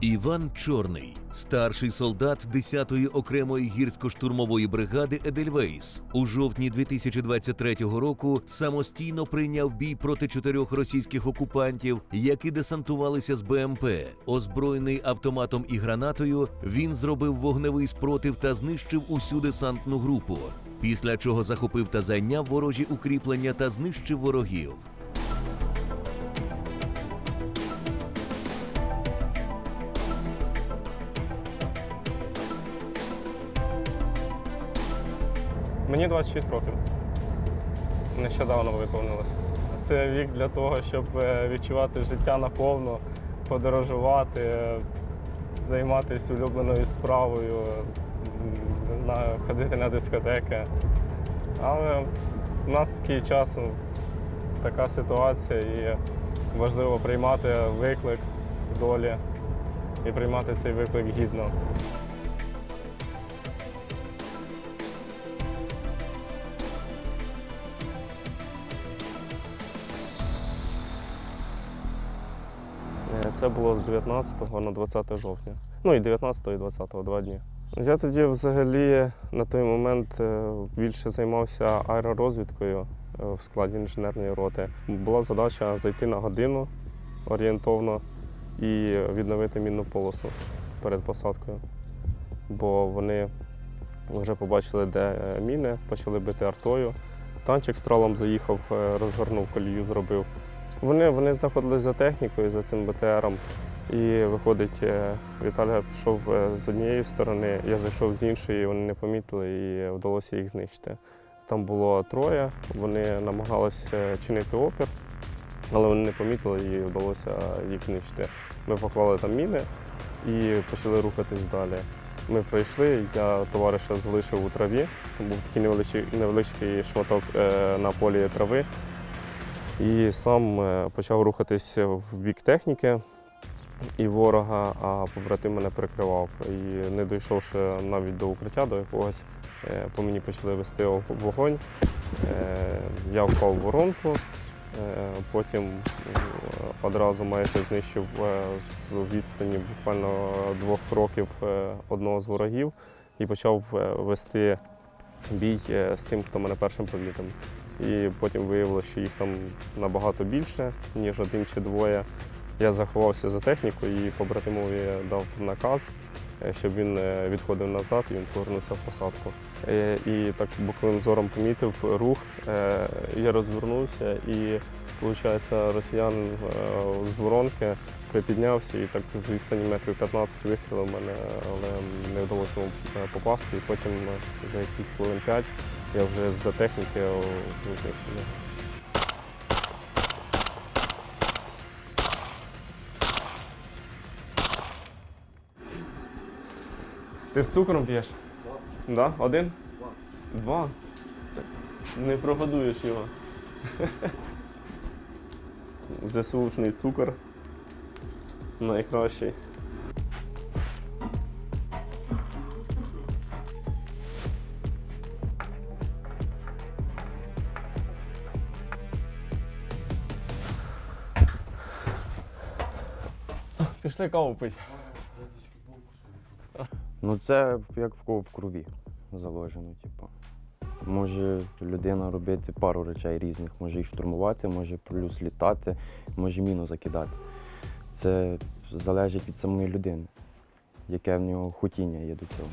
Іван Чорний, старший солдат 10-ї окремої гірсько-штурмової бригади Едельвейс, у жовтні 2023 року самостійно прийняв бій проти чотирьох російських окупантів, які десантувалися з БМП. Озброєний автоматом і гранатою, він зробив вогневий спротив та знищив усю десантну групу. Після чого захопив та зайняв ворожі укріплення та знищив ворогів. Мені 26 років. Нещодавно виповнилося. Це вік для того, щоб е, відчувати життя наповно, подорожувати, е, займатися улюбленою справою, ходити на дискотеки. Але в нас такий час, ну, така ситуація, і важливо приймати виклик долі і приймати цей виклик гідно. Е, Це було з 19 на 20 жовтня. Ну і 19 і 20 два дні. Я тоді взагалі на той момент е, більше займався аеророзвідкою е, в складі інженерної роти. Була задача зайти на годину орієнтовно і відновити мінну полосу перед посадкою. Бо вони вже побачили, де е, міни, почали бити артою. Танчик стралом заїхав, розгорнув колію, зробив. Вони, вони знаходились за технікою, за цим БТРом. І виходить, е, Віталій пішов е, з однієї сторони, я зайшов з іншої, вони не помітили і вдалося їх знищити. Там було троє, вони намагалися чинити опір, але вони не помітили і вдалося їх знищити. Ми поклали там міни і почали рухатись далі. Ми прийшли, я товариша залишив у траві, там був такий невеличкий, невеличкий шматок е, на полі трави. І сам е, почав рухатись в бік техніки і ворога, а побратим мене прикривав. І не дійшовши навіть до укриття, до якогось, е, по мені почали вести вогонь. Е, Я впав в воронку, е, потім одразу майже знищив з відстані буквально двох кроків одного з ворогів і почав вести бій з тим, хто мене першим помітив. І потім виявилося, що їх там набагато більше, ніж один чи двоє. Я заховався за техніку і побратимові дав наказ, е, щоб він е, відходив назад і він повернувся в посадку. Е, І так боковим зором помітив рух. Я розвернувся і, виходить, росіян з воронки припіднявся і так з відстані метрів 15 вистрілив мене, але не вдалося йому попасти. І потім за якісь хвилин 5 я вже з-за техніки знищений. Ти з цукром п'єш? Да. Да? Один? Два. Два? Не прогодуєш його. ЗСУшний цукор. Найкращий. Пішли каву пити. Ну це як в кого в крові заложено. Типу. Може людина робити пару речей різних. Може і штурмувати, може плюс літати, може міну закидати. Це залежить від самої людини, яке в нього хотіння є до цього.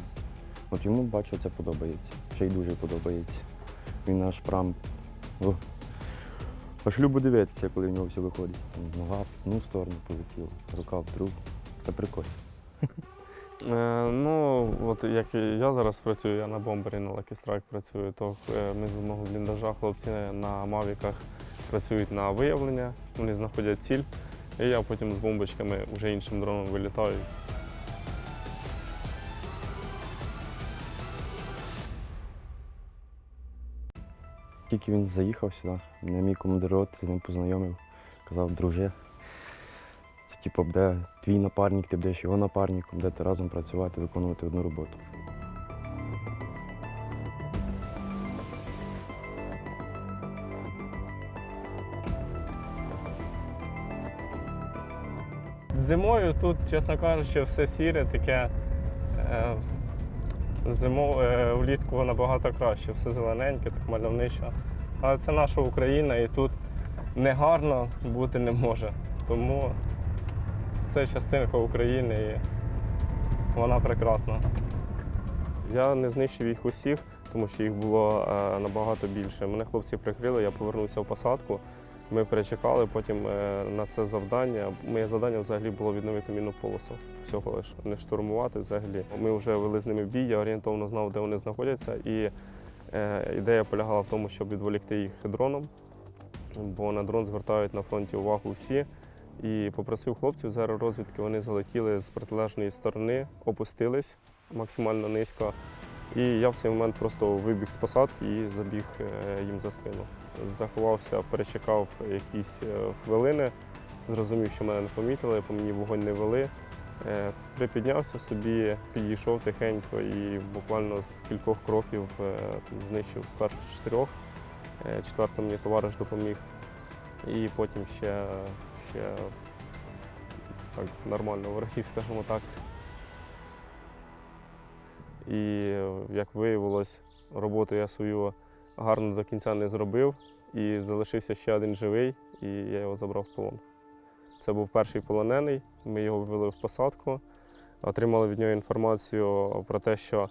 От йому бачу, це подобається. Ще й дуже подобається. Він аж прям. Аж любо дивитися, коли в нього все виходить. Нога в одну сторону полетіла, рука в другу. Це прикольно. Е, ну, от як я зараз працюю, я на бомбері на Lucky Strike працюю, то е, ми з одного бліндажа хлопці на мавіках працюють на виявлення, вони знаходять ціль, і я потім з бомбочками вже іншим дроном вилітаю. Тільки він заїхав сюди, мене мій командир з ним познайомив, казав, друже, це типу буде твій напарник, ти будеш його напарником, будете разом працювати, виконувати одну роботу. Зимою тут, чесно кажучи, все сіре, таке е, зимо, е, влітку набагато краще, все зелененьке, так мальовничо. Але це наша Україна і тут негарно бути не може. Тому це частинка України і вона прекрасна. Я не знищив їх усіх, тому що їх було е, набагато більше. Мене хлопці прикрили, я повернувся в посадку. Ми перечекали потім е, на це завдання. Моє завдання взагалі було відновити мінну полосу. Всього лиш не штурмувати взагалі. Ми вже вели з ними бій, я орієнтовно знав, де вони знаходяться. І е, ідея полягала в тому, щоб відволікти їх дроном, бо на дрон звертають на фронті увагу всі. І попросив хлопців з аеророзвідки, вони залетіли з протилежної сторони, опустились максимально низько. І я в цей момент просто вибіг з посадки і забіг е, їм за спину. Заховався, перечекав якісь е, хвилини, зрозумів, що мене не помітили, по мені вогонь не вели. Е, Припіднявся собі, підійшов тихенько і буквально з кількох кроків знищив спершу чотирьох. Е, Четвертому мені товариш допоміг. І потім ще, ще так нормально ворогів, скажімо так. І як виявилось, роботу я свою гарно до кінця не зробив. І залишився ще один живий, і я його забрав в полон. Це був перший полонений. Ми його ввели в посадку, отримали від нього інформацію про те, що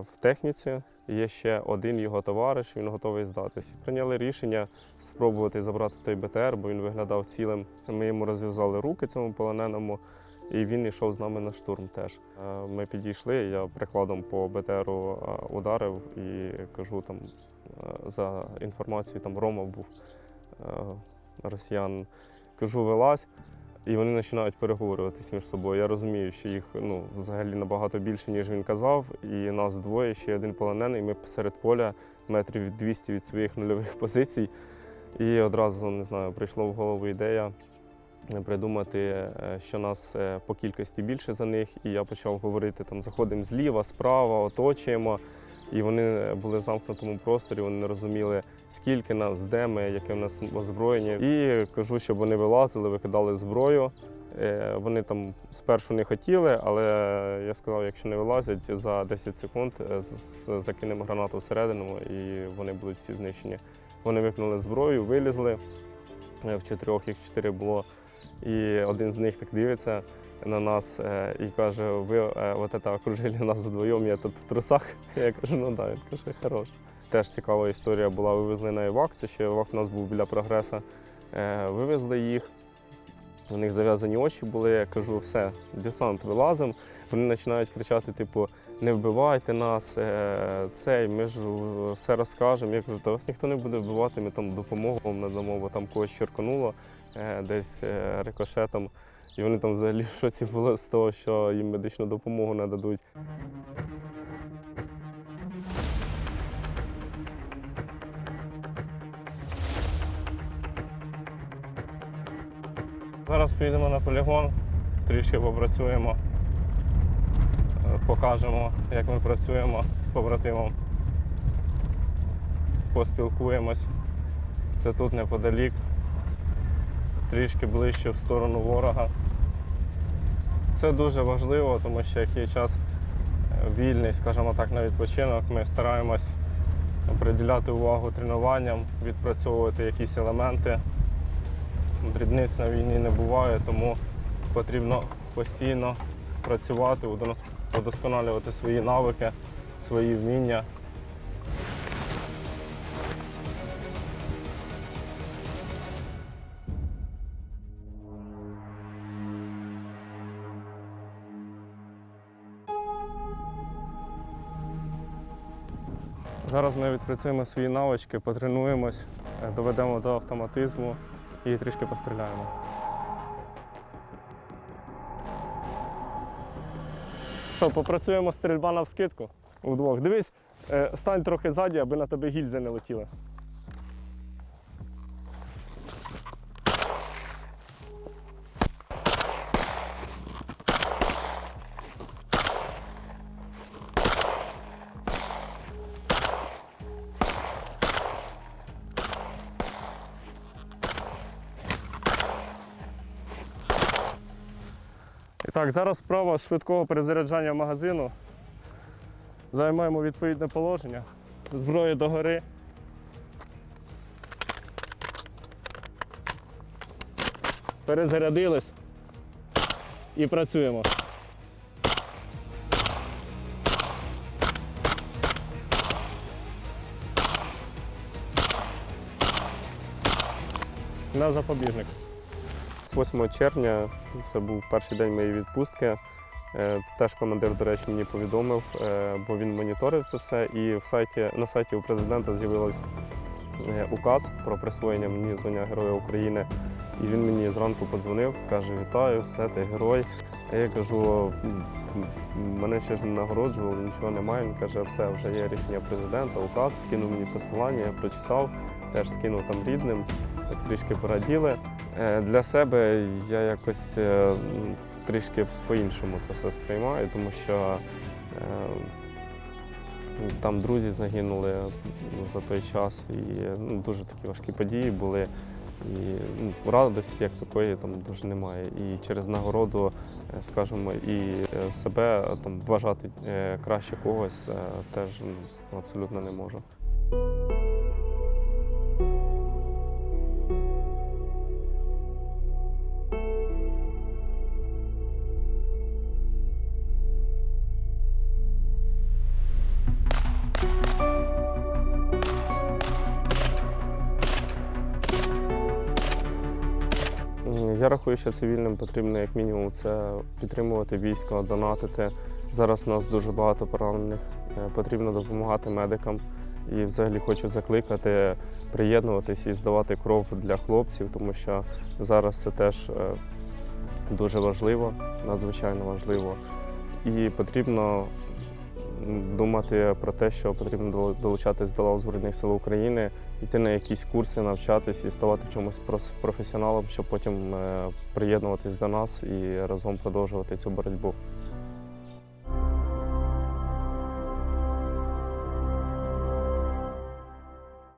в техніці є ще один його товариш, він готовий здатись. Прийняли рішення спробувати забрати той БТР, бо він виглядав цілим. Ми йому розв'язали руки цьому полоненому, і він йшов з нами на штурм теж. Е, Ми підійшли, я прикладом по БТРу е, ударив і кажу там е, за інформацією, там Рома був е, росіян. Кажу, вилазь. І вони починають переговорюватись між собою. Я розумію, що їх ну, взагалі набагато більше, ніж він казав. І нас двоє, ще один полонений. Ми посеред поля, метрів від 200 від своїх нульових позицій. І одразу не знаю, прийшла в голову ідея придумати, е, що нас е, по кількості більше за них. І я почав говорити: там заходимо зліва, справа, оточуємо. І вони були в замкнутому просторі, вони не розуміли, скільки нас, де ми, яке в нас озброєння. І кажу, щоб вони вилазили, викидали зброю. Е, Вони там спершу не хотіли, але я сказав, якщо не вилазять, за 10 секунд е, закинемо гранату всередину і вони будуть всі знищені. Вони викинули зброю, вилізли. Е, В чотирьох їх чотири було. І один з них так дивиться на нас е, і каже: ви е, от це окружили нас вдвоєм, я тут в трусах. Я кажу, ну так, він каже, хорош. Теж цікава історія була. Вивезли на івак, це ще івак у нас був біля прогреса. Е, Вивезли їх. У них зав'язані очі були. Я кажу, все, десант вилазимо. Вони починають кричати: типу, не вбивайте нас, цей, ми ж все розкажемо. Я кажу, та вас ніхто не буде вбивати, ми там допомогу вам надамо, бо там когось черкануло десь е, рикошетом. І вони там взагалі в шоці були з того, що їм медичну допомогу нададуть. Зараз поїдемо на полігон, трішки попрацюємо, е, покажемо, як ми працюємо з побратимом. Поспілкуємось. Це тут неподалік, трішки ближче в сторону ворога. Це дуже важливо, тому що як є час е, вільний, скажімо так, на відпочинок, ми стараємось приділяти увагу тренуванням, відпрацьовувати якісь елементи. Дрібниць на війні не буває, тому потрібно постійно працювати, удосконалювати свої навики, свої вміння. Зараз ми відпрацюємо свої навички, потренуємось, е, доведемо до автоматизму і трішки постріляємо. Що, попрацюємо стрільба на вскидку удвох. Дивись, е, стань трохи ззаді, аби на тебе гільзи не летіли. Так, зараз справа швидкого перезаряджання магазину. Займаємо відповідне положення. Зброю догори. Перезарядились і працюємо. На запобіжник. З 8 червня це був перший день моєї відпустки. Е, Теж командир, до речі, мені повідомив, е, бо він моніторив це все. І в сайті, на сайті у президента з'явився указ про присвоєння мені звання Героя України. І він мені зранку подзвонив, каже: Вітаю, все, ти герой. А я кажу, «М, м, мене ще ж не нагороджували, нічого немає. Він каже, все, вже є рішення президента, указ, скинув мені посилання, я прочитав, теж скинув там рідним, так трішки пораділи. Е, Для себе я якось е, трішки по-іншому це все сприймаю, тому що е, там друзі загинули за той час, і ну, дуже такі важкі події були. І ну, радості як такої там дуже немає. І через нагороду, скажімо, і себе там вважати краще когось теж ну, абсолютно не можу. Я рахую, що цивільним потрібно як мінімум це підтримувати військо, донатити. Зараз у нас дуже багато поранених. е, Потрібно допомагати медикам. І взагалі хочу закликати приєднуватись і здавати кров для хлопців, тому що зараз це теж е, дуже важливо, надзвичайно важливо. І потрібно думати про те, що потрібно дол- долучатись до лав Збройних сил України, йти на якісь курси, навчатись і ставати чомусь професіоналом, щоб потім е, приєднуватись до нас і разом продовжувати цю боротьбу.